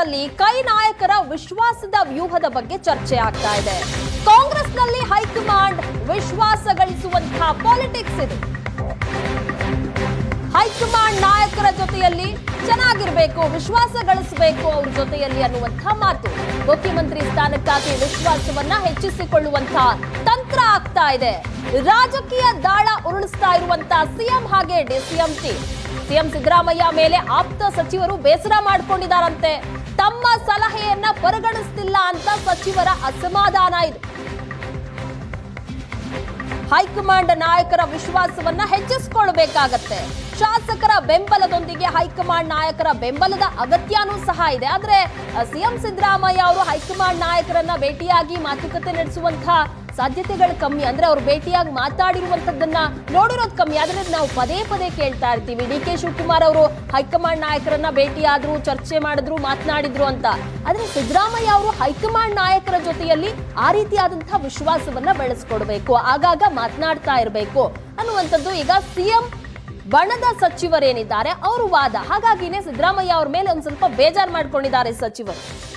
ಕಾಂಗ್ರೆಸ್ನಲ್ಲಿ ಕೈ ನಾಯಕರ ವಿಶ್ವಾಸದ ವ್ಯೂಹದ ಬಗ್ಗೆ ಚರ್ಚೆ ಆಗ್ತಾ ಇದೆ. ಕಾಂಗ್ರೆಸ್ನಲ್ಲಿ ಹೈಕಮಾಂಡ್ ವಿಶ್ವಾಸ ಗಳಿಸುವಂತಹ ಪಾಲಿಟಿಕ್ಸ್ ಇದು. ಹೈಕಮಾಂಡ್ ನಾಯಕರ ಜೊತೆಯಲ್ಲಿ ಚೆನ್ನಾಗಿರ್ಬೇಕು, ವಿಶ್ವಾಸ ಗಳಿಸಬೇಕು ಅವ್ರ ಜೊತೆಯಲ್ಲಿ ಅನ್ನುವಂತಹ ಮಾತು. ಮುಖ್ಯಮಂತ್ರಿ ಸ್ಥಾನಕ್ಕಾಗಿ ವಿಶ್ವಾಸವನ್ನ ಹೆಚ್ಚಿಸಿಕೊಳ್ಳುವಂತಹ ತಂತ್ರ ಆಗ್ತಾ ಇದೆ. ರಾಜಕೀಯ ದಾಳ ಉರುಳಿಸ್ತಾ ಇರುವಂತಹ ಸಿಎಂ ಹಾಗೆ ಡಿಸಿಎಂ ಟೀಮ್ ಸಿಎಂ ಸಿದ್ದರಾಮಯ್ಯ ಮೇಲೆ ಆಪ್ತ ಸಚಿವರು ಬೇಸರ ಮಾಡ್ಕೊಂಡಿದ್ದಾರಂತೆ. ತಮ್ಮ ಸಲಹೆಯನ್ನ ಪರಿಗಣಿಸ್ತಿಲ್ಲ ಅಂತ ಸಚಿವರ ಅಸಮಾಧಾನ ಇದೆ. ಹೈಕಮಾಂಡ್ ನಾಯಕರ ವಿಶ್ವಾಸವನ್ನ ಹೆಚ್ಚಿಸಿಕೊಳ್ಬೇಕಾಗತ್ತೆ. ಶಾಸಕರ ಬೆಂಬಲದೊಂದಿಗೆ ಹೈಕಮಾಂಡ್ ನಾಯಕರ ಬೆಂಬಲದ ಅಗತ್ಯನೂ ಸಹ ಇದೆ. ಆದ್ರೆ, ಸಿಎಂ ಸಿದ್ದರಾಮಯ್ಯ ಅವರು ಹೈಕಮಾಂಡ್ ನಾಯಕರನ್ನ ಭೇಟಿಯಾಗಿ ಮಾತುಕತೆ ನಡೆಸುವಂತಹ ಸಾಧ್ಯತೆಗಳು ಕಮ್ಮಿ ಅಂದ್ರೆ ಅವ್ರು ಭೇಟಿಯಾಗಿ ಮಾತಾಡಿರುವಂತದ್ದನ್ನ ನೋಡಿರೋದು ಕಮ್ಮಿ. ಆದ್ರೆ ನಾವು ಪದೇ ಪದೇ ಕೇಳ್ತಾ ಇರ್ತೀವಿ. ಡಿ ಕೆ ಶಿವಕುಮಾರ್ ಅವರು ಹೈಕಮಾಂಡ್ ನಾಯಕರನ್ನ ಭೇಟಿಯಾದ್ರು, ಚರ್ಚೆ ಮಾಡಿದ್ರು, ಮಾತನಾಡಿದ್ರು ಅಂತ. ಆದ್ರೆ ಸಿದ್ದರಾಮಯ್ಯ ಅವರು ಹೈಕಮಾಂಡ್ ನಾಯಕರ ಜೊತೆಯಲ್ಲಿ ಆ ರೀತಿಯಾದಂತಹ ವಿಶ್ವಾಸವನ್ನ ಬೆಳೆಸ್ಕೊಡ್ಬೇಕು, ಆಗಾಗ ಮಾತನಾಡ್ತಾ ಇರಬೇಕು ಅನ್ನುವಂಥದ್ದು ಈಗ ಸಿಎಂ ಬಣದ ಸಚಿವರೇನಿದ್ದಾರೆ, ಅವರು ವಾದ. ಹಾಗಾಗಿನೇ ಸಿದ್ದರಾಮಯ್ಯ ಅವ್ರ ಮೇಲೆ ಒಂದು ಸ್ವಲ್ಪ ಬೇಜಾರು ಮಾಡ್ಕೊಂಡಿದ್ದಾರೆ ಸಚಿವರು.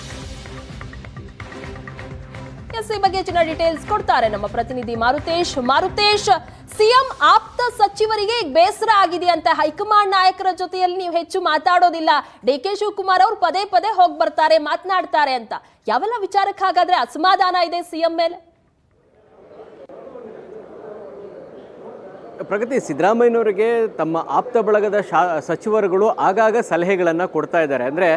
ಎಸ್ ಈ ಬಗ್ಗೆ ಹೆಚ್ಚಿನ ಡೀಟೇಲ್ಸ್ ಕೊಡ್ತಾರೆ ನಮ್ಮ ಪ್ರತಿನಿಧಿ ಮಾರುತೇಶ್. ಮಾರುತೇಶ್, ಸಿಎಂ ಆಪ್ತ ಸಚಿವರಿಗೆ ಬೇಸರ ಆಗಿದೆ ಅಂತ ಹೈಕಮಾಂಡ್ ನಾಯಕರ ಜೊತೆಯಲ್ಲಿ ನೀವು ಹೆಚ್ಚು ಮಾತಾಡೋದಿಲ್ಲ. ಡಿ ಕೆ ಶಿವಕುಮಾರ್ ಅವರು ಪದೇ ಪದೇ ಹೋಗಿ ಬರ್ತಾರೆ, ಮಾತನಾಡ್ತಾರೆ ಅಂತ. ಯಾವೆಲ್ಲ ವಿಚಾರಕ್ಕೆ ಹಾಗಾದ್ರೆ ಅಸಮಾಧಾನ ಇದೆ ಸಿಎಂ ಮೇಲೆ? ಪ್ರಗತಿ, ಸಿದ್ದರಾಮಯ್ಯನವರಿಗೆ ತಮ್ಮ ಆಪ್ತ ಬಳಗದ ಶಾ, ಸಚಿವರುಗಳು ಆಗಾಗ ಸಲಹೆಗಳನ್ನು ಕೊಡ್ತಾ ಇದ್ದಾರೆ. ಅಂದರೆ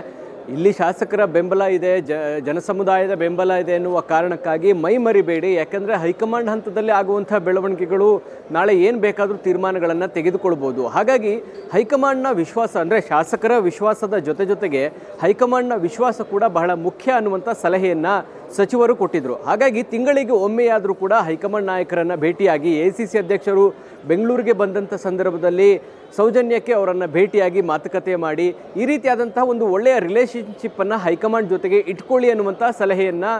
ಇಲ್ಲಿ ಶಾಸಕರ ಬೆಂಬಲ ಇದೆ, ಜ, ಜನಸಮುದಾಯದ ಬೆಂಬಲ ಇದೆ ಎನ್ನುವ ಕಾರಣಕ್ಕಾಗಿ ಮೈ ಮರಿಬೇಡಿ. ಯಾಕಂದರೆ ಹೈಕಮಾಂಡ್ ಹಂತದಲ್ಲಿ ಆಗುವಂಥ ಬೆಳವಣಿಗೆಗಳು ನಾಳೆ ಏನು ಬೇಕಾದರೂ ತೀರ್ಮಾನಗಳನ್ನು ತೆಗೆದುಕೊಳ್ಬೋದು. ಹಾಗಾಗಿ ಹೈಕಮಾಂಡ್ನ ವಿಶ್ವಾಸ, ಅಂದರೆ ಶಾಸಕರ ವಿಶ್ವಾಸದ ಜೊತೆ ಜೊತೆಗೆ ಹೈಕಮಾಂಡ್ನ ವಿಶ್ವಾಸ ಕೂಡ ಬಹಳ ಮುಖ್ಯ ಅನ್ನುವಂಥ ಸಲಹೆಯನ್ನು ಸಚಿವರು ಕೊಟ್ಟಿದ್ದರು ಹಾಗಾಗಿ ತಿಂಗಳಿಗೆ ಒಮ್ಮೆಯಾದರೂ ಕೂಡ ಹೈಕಮಾಂಡ್ ನಾಯಕರನ್ನು ಭೇಟಿಯಾಗಿ ಎ ಸಿ ಸಿ ಅಧ್ಯಕ್ಷರು ಬೆಂಗಳೂರಿಗೆ ಬಂದಂಥ ಸಂದರ್ಭದಲ್ಲಿ ಸೌಜನ್ಯಕ್ಕೆ ಅವರನ್ನು ಭೇಟಿಯಾಗಿ ಮಾತುಕತೆ ಮಾಡಿ ಈ ರೀತಿಯಾದಂತಹ ಒಂದು ಒಳ್ಳೆಯ ರಿಲೇಷನ್ಶಿಪ್ಪನ್ನು ಹೈಕಮಾಂಡ್ ಜೊತೆಗೆ ಇಟ್ಕೊಳ್ಳಿ ಅನ್ನುವಂಥ ಸಲಹೆಯನ್ನು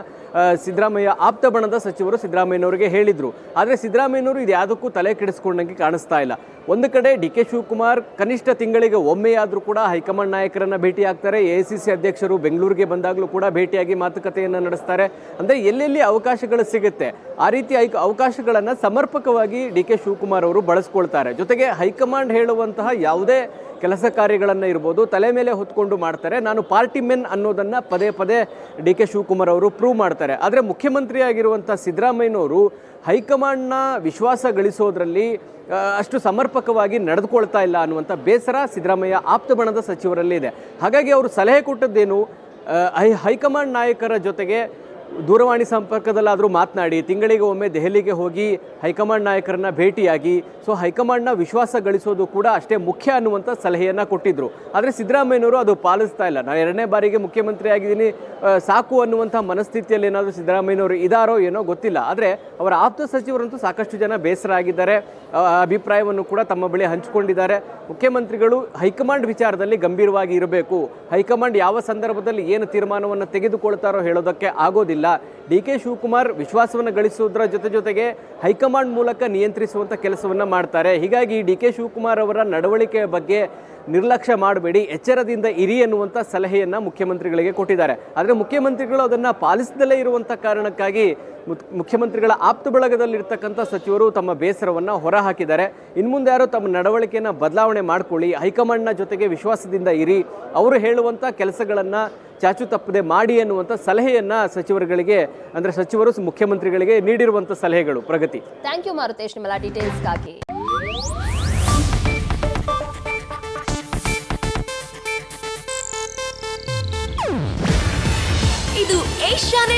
ಸಿದ್ದರಾಮಯ್ಯ ಆಪ್ತ ಬಣದ ಸಚಿವರು ಸಿದ್ದರಾಮಯ್ಯನವರಿಗೆ ಹೇಳಿದರು. ಆದರೆ ಸಿದ್ದರಾಮಯ್ಯನವರು ಇದು ಯಾವುದಕ್ಕೂ ತಲೆ ಕೆಡಿಸ್ಕೊಂಡಂಗೆ ಕಾಣಿಸ್ತಾ ಇಲ್ಲ. ಒಂದು ಕಡೆ ಡಿ ಕೆ ಶಿವಕುಮಾರ್ ಕನಿಷ್ಠ ತಿಂಗಳಿಗೆ ಒಮ್ಮೆಯಾದರೂ ಕೂಡ ಹೈಕಮಾಂಡ್ ನಾಯಕರನ್ನು ಭೇಟಿ ಆಗ್ತಾರೆ. ಎ ಸಿ ಸಿ ಅಧ್ಯಕ್ಷರು ಬೆಂಗಳೂರಿಗೆ ಬಂದಾಗಲೂ ಕೂಡ ಭೇಟಿಯಾಗಿ ಮಾತುಕತೆಯನ್ನು ನಡೆಸ್ತಾರೆ. ಅಂದರೆ ಎಲ್ಲೆಲ್ಲಿ ಅವಕಾಶಗಳು ಸಿಗುತ್ತೆ, ಆ ರೀತಿ ಅವಕಾಶಗಳನ್ನು ಸಮರ್ಪಕವಾಗಿ ಡಿ ಕೆ ಶಿವಕುಮಾರ್ ಅವರು ಬಳಸ್ಕೊಳ್ತಾರೆ. ಜೊತೆಗೆ ಹೈಕಮಾಂಡ್ ಹೇಳುವಂತಹ ಯಾವುದೇ ಕೆಲಸ ಕಾರ್ಯಗಳನ್ನು ಇರ್ಬೋದು, ತಲೆ ಮೇಲೆ ಹೊತ್ಕೊಂಡು ಮಾಡ್ತಾರೆ. ನಾನು ಪಾರ್ಟಿ ಮೆನ್ ಅನ್ನೋದನ್ನು ಪದೇ ಪದೇ ಡಿ ಕೆ ಶಿವಕುಮಾರ್ ಅವರು ಪ್ರೂವ್ ಮಾಡ್ತಾರೆ. ಆದರೆ ಮುಖ್ಯಮಂತ್ರಿ ಆಗಿರುವಂಥ ಸಿದ್ದರಾಮಯ್ಯನವರು ಹೈಕಮಾಂಡ್ನ ವಿಶ್ವಾಸ ಗಳಿಸೋದ್ರಲ್ಲಿ ಅಷ್ಟು ಸಮರ್ಪಕವಾಗಿ ನಡೆದುಕೊಳ್ತಾ ಇಲ್ಲ ಅನ್ನುವಂಥ ಬೇಸರ ಸಿದ್ದರಾಮಯ್ಯ ಆಪ್ತ ಬಣದ ಸಚಿವರಲ್ಲಿ ಇದೆ ಹಾಗಾಗಿ ಅವರು ಸಲಹೆ ಕೊಟ್ಟದ್ದೇನು? ಹೈ, ಹೈಕಮಾಂಡ್ ನಾಯಕರ ಜೊತೆಗೆ ದೂರವಾಣಿ ಸಂಪರ್ಕದಲ್ಲಾದರೂ ಮಾತನಾಡಿ, ತಿಂಗಳಿಗೆ ಒಮ್ಮೆ ದೆಹಲಿಗೆ ಹೋಗಿ ಹೈಕಮಾಂಡ್ ನಾಯಕರನ್ನ ಭೇಟಿಯಾಗಿ, ಸೊ ಹೈಕಮಾಂಡ್ನ ವಿಶ್ವಾಸ ಗಳಿಸೋದು ಕೂಡ ಅಷ್ಟೇ ಮುಖ್ಯ ಅನ್ನುವಂಥ ಸಲಹೆಯನ್ನು ಕೊಟ್ಟಿದ್ದರು ಆದರೆ ಸಿದ್ದರಾಮಯ್ಯನವರು ಅದು ಪಾಲಿಸ್ತಾ ಇಲ್ಲ. ನಾನು ಎರಡನೇ ಬಾರಿಗೆ ಮುಖ್ಯಮಂತ್ರಿ ಆಗಿದ್ದೀನಿ ಸಾಕು ಅನ್ನುವಂಥ ಮನಸ್ಥಿತಿಯಲ್ಲಿ ಏನಾದರೂ ಸಿದ್ದರಾಮಯ್ಯನವರು ಇದಾರೋ ಏನೋ ಗೊತ್ತಿಲ್ಲ. ಆದರೆ ಅವರ ಆಪ್ತ ಸಚಿವರಂತೂ ಸಾಕಷ್ಟು ಜನ ಬೇಸರ ಆಗಿದ್ದಾರೆ. ಅಭಿಪ್ರಾಯವನ್ನು ಕೂಡ ತಮ್ಮ ಬಳಿ ಹಂಚಿಕೊಂಡಿದ್ದಾರೆ. ಮುಖ್ಯಮಂತ್ರಿಗಳು ಹೈಕಮಾಂಡ್ ವಿಚಾರದಲ್ಲಿ ಗಂಭೀರವಾಗಿ ಇರಬೇಕು. ಹೈಕಮಾಂಡ್ ಯಾವ ಸಂದರ್ಭದಲ್ಲಿ ಏನು ತೀರ್ಮಾನವನ್ನು ತೆಗೆದುಕೊಳ್ತಾರೋ ಹೇಳೋದಕ್ಕೆ ಆಗೋದಿಲ್ಲ. ಡಿ ಕೆ ಶಿವಕುಮಾರ್ ವಿಶ್ವಾಸವನ್ನು ಗಳಿಸುವುದರ ಜೊತೆ ಜೊತೆಗೆ ಹೈಕಮಾಂಡ್ ಮೂಲಕ ನಿಯಂತ್ರಿಸುವಂಥ ಕೆಲಸವನ್ನು ಮಾಡ್ತಾರೆ. ಹೀಗಾಗಿ ಡಿ ಕೆ ಶಿವಕುಮಾರ್ ಅವರ ನಡವಳಿಕೆಯ ಬಗ್ಗೆ ನಿರ್ಲಕ್ಷ್ಯ ಮಾಡಬೇಡಿ. ಎಚ್ಚರದಿಂದ ಇರಿ ಎನ್ನುವಂಥ ಸಲಹೆಯನ್ನು ಮುಖ್ಯಮಂತ್ರಿಗಳಿಗೆ ಕೊಟ್ಟಿದ್ದಾರೆ. ಆದರೆ ಮುಖ್ಯಮಂತ್ರಿಗಳು ಅದನ್ನು ಪಾಲಿಸದಲ್ಲೇ ಇರುವಂಥ ಕಾರಣಕ್ಕಾಗಿ ಮುಖ್ಯಮಂತ್ರಿಗಳ ಆಪ್ತ ಬಳಗದಲ್ಲಿರ್ತಕ್ಕಂಥ ಸಚಿವರು ತಮ್ಮ ಬೇಸರವನ್ನು ಹೊರಹಾಕಿದ್ದಾರೆ. ಇನ್ನು ಮುಂದೆ ಯಾರು ತಮ್ಮ ನಡವಳಿಕೆಯನ್ನು ಬದಲಾವಣೆ ಮಾಡಿಕೊಳ್ಳಿ ಹೈಕಮಾಂಡ್ನ ಜೊತೆಗೆ ವಿಶ್ವಾಸದಿಂದ ಇರಿ. ಅವರು ಹೇಳುವಂಥ ಕೆಲಸಗಳನ್ನು ಚಾಚು ತಪ್ಪದೆ ಮಾಡಿ ಅನ್ನುವಂಥ ಸಲಹೆಯನ್ನು ಸಚಿವರುಗಳಿಗೆ ಅಂದರೆ ಸಚಿವರು ಮುಖ್ಯಮಂತ್ರಿಗಳಿಗೆ ನೀಡಿರುವಂಥ ಸಲಹೆಗಳು ಪ್ರಗತಿ. ಥ್ಯಾಂಕ್ ಯು ಮಾರುತೇಶ್ ನಿಮ್ಮೆಲ್ಲ ಡೀಟೇಲ್ಸ್ಗಾಗಿ ಇದು ಏಷ್ಯಾನೆಟ್